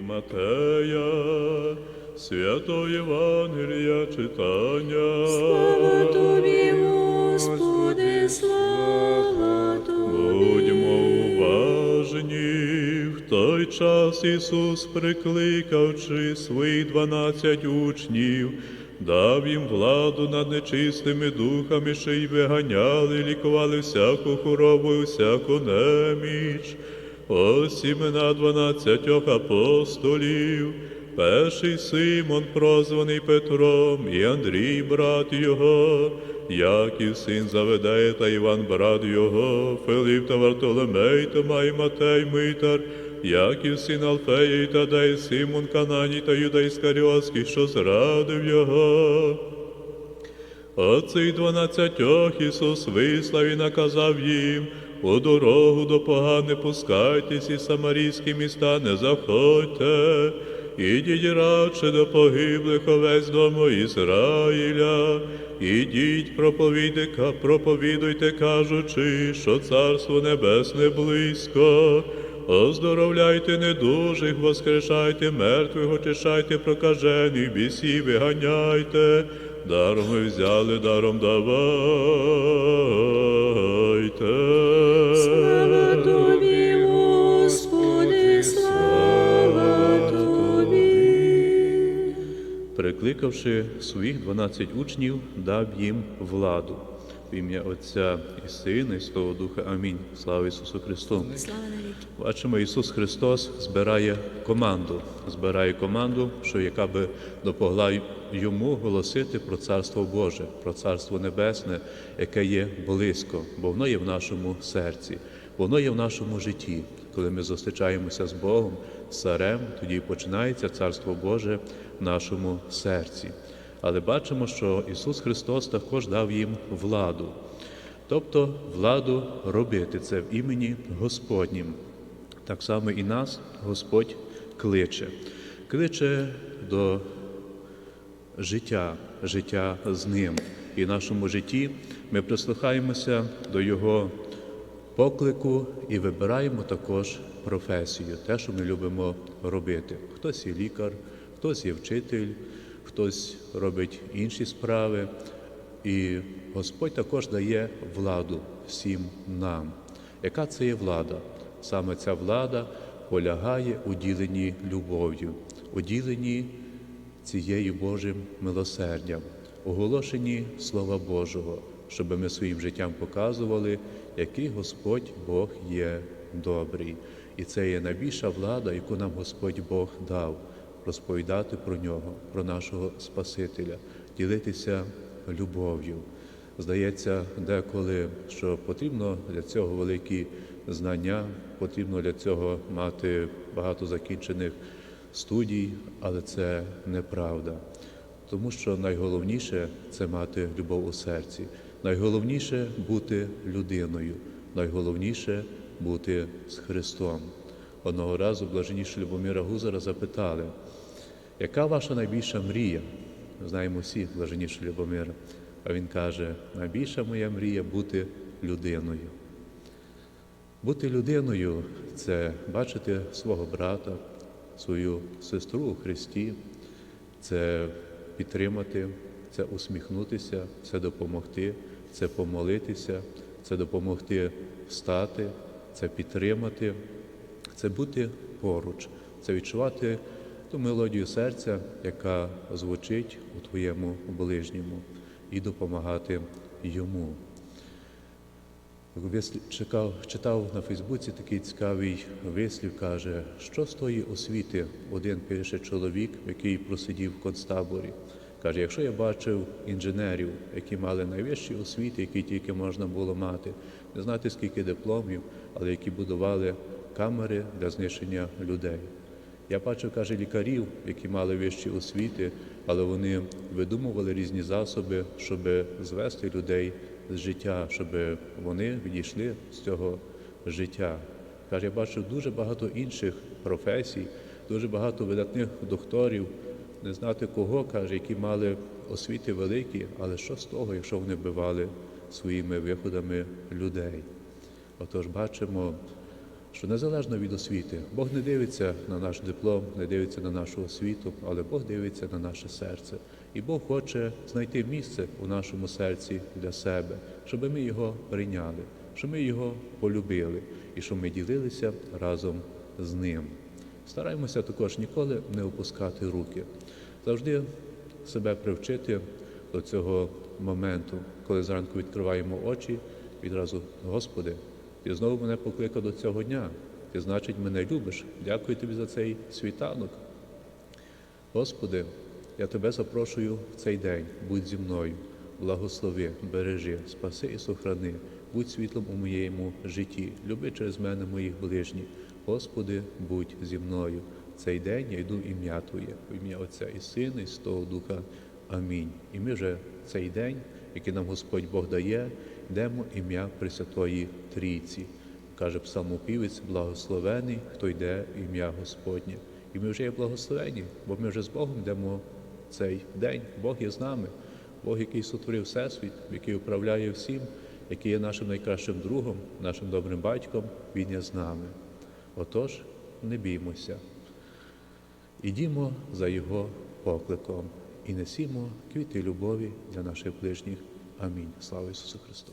Матея, святого Євангелія читання. Слава тобі, Господи, слава тобі. Будьмо уважні. В той час Ісус, прикликавши своїх дванадцять учнів, дав їм владу над нечистими духами, що й виганяли, лікували всяку хворобу всяку неміч. Ось імена дванадцятьох апостолів. Перший Симон, прозваний Петром, і Андрій, брат його, Яків, син Заведея та Іван, брат його, Филип та Вартоломей, Тома і Матей, Митар, Яків, син Алфея і Тадей, Симон Кананій та Юда Іскаріотський, що зрадив його. Оцих дванадцятьох Ісус вислав і наказав їм, у дорогу до поган не пускайтесь, і самарійські міста не заходьте, ідіть радше до погиблих овець дому Ізраїля, ідіть, проповідуйте, проповідуйте, кажучи, що Царство Небесне близько. Оздоровляйте недужих, воскрешайте мертвих, очищайте прокажених, бісів виганяйте, даром ви взяли, даром давайте. Прикликавши своїх дванадцять учнів, дав їм владу. В ім'я Отця і Сина, і Святого Духа. Амінь. Слава Ісусу Христу. Слава. Бачимо, Ісус Христос збирає команду, збирає команду, що яка би допомогла йому голосити про Царство Боже, про Царство Небесне, яке є близько, бо воно є в нашому серці, воно є в нашому житті. Коли ми зустрічаємося з Богом, царем, тоді починається Царство Боже в нашому серці. Але бачимо, що Ісус Христос також дав їм владу, тобто владу робити це в імені Господнім. Так само і нас Господь кличе, кличе до життя, життя з ним. І в нашому житті ми прислухаємося до Його поклику і вибираємо також професію, те, що ми любимо робити. Хтось є лікар, хтось є вчитель, хтось робить інші справи. І Господь також дає владу всім нам. Яка це є влада? Саме ця влада полягає у діленні любов'ю, у діленні цією Божим милосердям, оголошенні Слова Божого, щоб ми своїм життям показували, який Господь Бог є добрий. І це є найбільша влада, яку нам Господь Бог дав розповідати про нього, про нашого Спасителя, ділитися любов'ю. Здається, деколи, що потрібно для цього великі знання, потрібно для цього мати багато закінчених студій, але це неправда. Тому що найголовніше це мати любов у серці. Найголовніше бути людиною, найголовніше бути з Христом. Одного разу блаженіше Любомира Гузара запитали, яка ваша найбільша мрія? Знаємо всі блаженіше Любомира. А він каже: найбільша моя мрія бути людиною. Бути людиною це бачити свого брата, свою сестру у Христі, це підтримати, це усміхнутися, це допомогти, це помолитися, це допомогти встати, це підтримати, це бути поруч, це відчувати ту мелодію серця, яка звучить у твоєму ближньому, і допомагати йому. Чекав, читав на Фейсбуці такий цікавий вислів, каже, що з тої освіти один пише чоловік, який просидів в концтаборі. Каже, якщо я бачив інженерів, які мали найвищі освіти, які тільки можна було мати, не знати скільки дипломів, але які будували камери для знищення людей. Я бачив, каже, лікарів, які мали вищі освіти, але вони видумували різні засоби, щоб звести людей з життя, щоб вони відійшли з цього життя. Каже, я бачив дуже багато інших професій, дуже багато видатних докторів, не знати кого, каже, які мали освіти великі, але що з того, якщо вони вбивали своїми виходами людей? Отож, бачимо, що незалежно від освіти, Бог не дивиться на наш диплом, не дивиться на нашу освіту, але Бог дивиться на наше серце. І Бог хоче знайти місце у нашому серці для себе, щоб ми його прийняли, щоб ми його полюбили і щоб ми ділилися разом з ним. Стараємося також ніколи не опускати руки, завжди себе привчити до цього моменту, коли зранку відкриваємо очі, відразу, Господи, ти знову мене покликав до цього дня. Ти, значить, мене любиш. Дякую тобі за цей світанок. Господи, я тебе запрошую в цей день, будь зі мною, благослови, бережи, спаси і сохрани, будь світлом у моєму житті, люби через мене моїх ближніх. Господи, будь зі мною. Цей день я йду ім'я Твоє, в ім'я Отця і Сина, і Святого Духа. Амінь. І ми вже цей день, який нам Господь Бог дає, йдемо ім'я Пресвятої Трійці. Каже псалмопівець, благословений, хто йде в ім'я Господнє. І ми вже є благословені, бо ми вже з Богом йдемо цей день. Бог є з нами, Бог, який сотворив всесвіт, який управляє всім, який є нашим найкращим другом, нашим добрим батьком, Він є з нами. Отож, не біймося. Ідімо за Його покликом і несімо квіти любові для наших ближніх. Амінь. Слава Ісусу Христу!